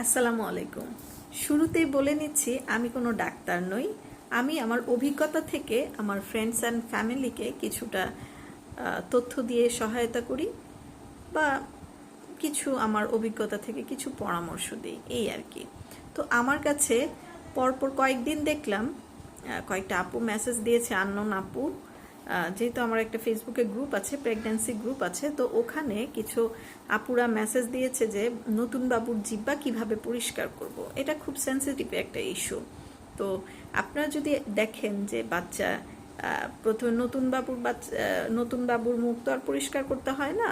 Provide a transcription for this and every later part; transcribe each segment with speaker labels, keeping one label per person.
Speaker 1: আসসালামু আলাইকুম। শুরুতেই বলে নিচ্ছি, আমি কোনো ডাক্তার নই। আমি আমার অভিজ্ঞতা থেকে আমার ফ্রেন্ডস অ্যান্ড ফ্যামিলিকে কিছুটা তথ্য দিয়ে সহায়তা করি বা কিছু আমার অভিজ্ঞতা থেকে কিছু পরামর্শ দিই, এই আর কি। তো আমার কাছে পরপর কয়েকদিন দেখলাম কয়েকটা আপু মেসেজ দিয়েছে, আননোন আপু যেহেতু আমার একটা ফেসবুকে গ্রুপ আছে প্রেগন্যান্সি গ্রুপ আছে, তো ওখানে কিছু আপুরা মেসেজ দিয়েছে যে, নতুন বাবুর জিব্বা কীভাবে পরিষ্কার করব? এটা খুব সেন্সিটিভ একটা ইস্যু তো আপনারা যদি দেখেন যে বাচ্চা প্রথমে নতুন বাবুর বাচ্চা নতুন বাবুর মুখ তো আর পরিষ্কার করতে হয় না।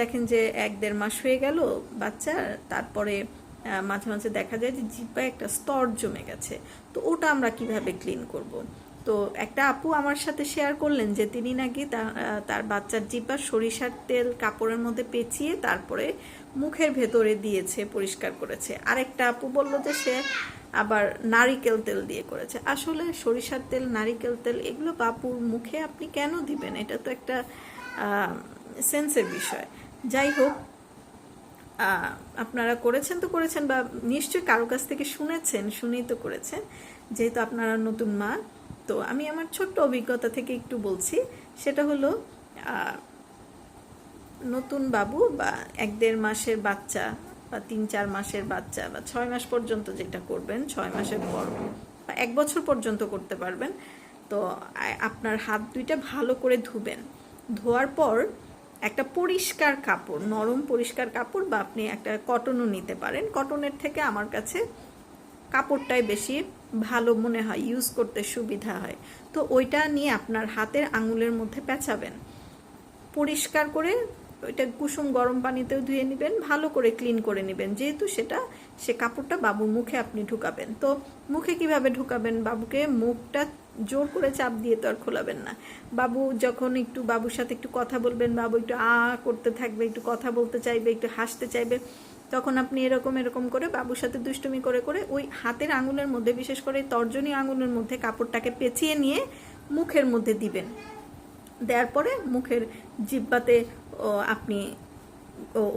Speaker 1: দেখেন যে এক দেড় মাস হয়ে গেল বাচ্চার, তারপরে মাঝে মাঝে দেখা যায় যে জিব্বায় একটা স্তর জমে গেছে। তো ওটা আমরা কীভাবে ক্লিন করব? তো একটা আপু আমার সাথে শেয়ার করলেন যে তিনি নাকি তার বাচ্চার জিব্বা সরিষার তেল কাপড়ের মধ্যে পেঁচিয়ে তারপরে মুখের ভেতরে দিয়েছে, পরিষ্কার করেছে। আরেকটা আপু বলল যে সে আবার নারিকেল তেল দিয়ে করেছে। আসলে সরিষার তেল, নারিকেল তেল, এগুলো বাপুর মুখে আপনি কেন দিবেন? এটা তো একটা সেন্সের বিষয়। যাই হোক আপনারা করেছেন তো করেছেন বা নিশ্চয়ই কারও কাছ থেকে শুনেছেন, শুনেই তো করেছেন। যেহেতু আপনারা নতুন মা তো আমি আমার ছোট্ট অভিজ্ঞতা থেকে একটু বলছি। সেটা হলো নতুন বাবু বা এক দেড় মাসের বাচ্চা বা তিন চার মাসের বাচ্চা বা ছয় মাস পর্যন্ত যেটা করবেন, ছয় মাসের পর বা এক বছর পর্যন্ত করতে পারবেন। তো আপনার হাত দুইটা ভালো করে ধুবেন। ধোয়ার পর একটা পরিষ্কার কাপড়, নরম পরিষ্কার কাপড় বা আপনি একটা কটনও নিতে পারেন। কটনের থেকে আমার কাছে কাপড়টাই বেশি ভালো মনে হয় ইউজ করতে সুবিধা হয়। তো ওইটা নিয়ে আপনার হাতের আঙুলের মধ্যে পেঁচাবেন। পরিষ্কার করে ওইটা কুসুম গরম পানিতেও ধুয়ে নেবেন, ভালো করে ক্লিন করে নেবেন। যেহেতু সেটা, সে কাপড়টা বাবুর মুখে আপনি ঢুকাবেন। তো মুখে কীভাবে ঢুকাবেন? বাবুকে মুখটা জোর করে চাপ দিয়ে তো আর খোলাবেন না। বাবু যখন একটু, বাবুর সাথে একটু কথা বলবেন, বাবু একটু আ করতে থাকবে, একটু কথা বলতে চাইবে, একটু হাসতে চাইবে তখন আপনি এরকম এরকম করে বাবুর সাথে দুষ্টুমি করে করে ওই হাতের আঙুলের মধ্যে, বিশেষ করে তর্জনী আঙুলের মধ্যে কাপড়টাকে পেঁচিয়ে নিয়ে মুখের মধ্যে দিবেন। দেওয়ার পরে মুখের জিব্বাতে আপনি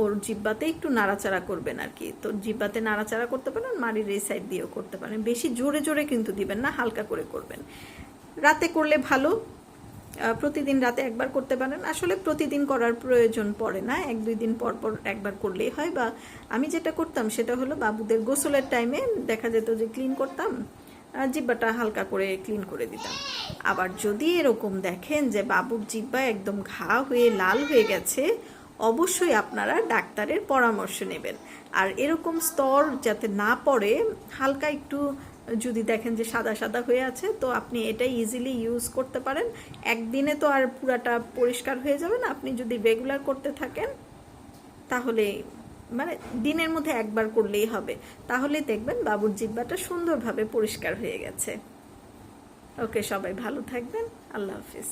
Speaker 1: ওর জিব্বাতে একটু নাড়াচাড়া করবেন আর কি। তো জিব্বাতে নাড়াচাড়া করতে পারেন, মাড়ির এই সাইড দিয়েও করতে পারেন। বেশি জোরে জোরে কিন্তু দিবেন না, হালকা করে করবেন। রাতে করলে ভালো। প্রতিদিন রাতে একবার করতে পারেন। আসলে প্রতিদিন করার প্রয়োজন পড়ে না। এক, দুই দিন পর পর একবার করলেই হয় বা আমি যেটা করতাম সেটা হলো বাবুদের গোসলের টাইমে দেখা যেত যে ক্লিন করতাম জিব্বাটা হালকা করে ক্লিন করে দিতাম। আবার যদি এরকম দেখেন যে বাবুর জিব্বা একদম ঘা হয়ে লাল হয়ে গেছে, অবশ্যই আপনারা ডাক্তারের পরামর্শ নেবেন। আর এরকম স্তর যাতে না পড়ে, হালকা একটু যদি দেখেন যে সাদা সাদা হয়ে আছে, তো আপনি এটা ইজিলি ইউজ করতে পারেন। একদিনে তো আর পুরাটা পরিষ্কার হয়ে যাবে না। আপনি যদি রেগুলার করতে থাকেন, তাহলে মানে দিনের মধ্যে একবার করলেই হবে। তাহলে দেখবেন বাবুর জিব্বাটা সুন্দরভাবে পরিষ্কার হয়ে গেছে। ওকে, সবাই ভালো থাকবেন। আল্লাহ হাফিজ।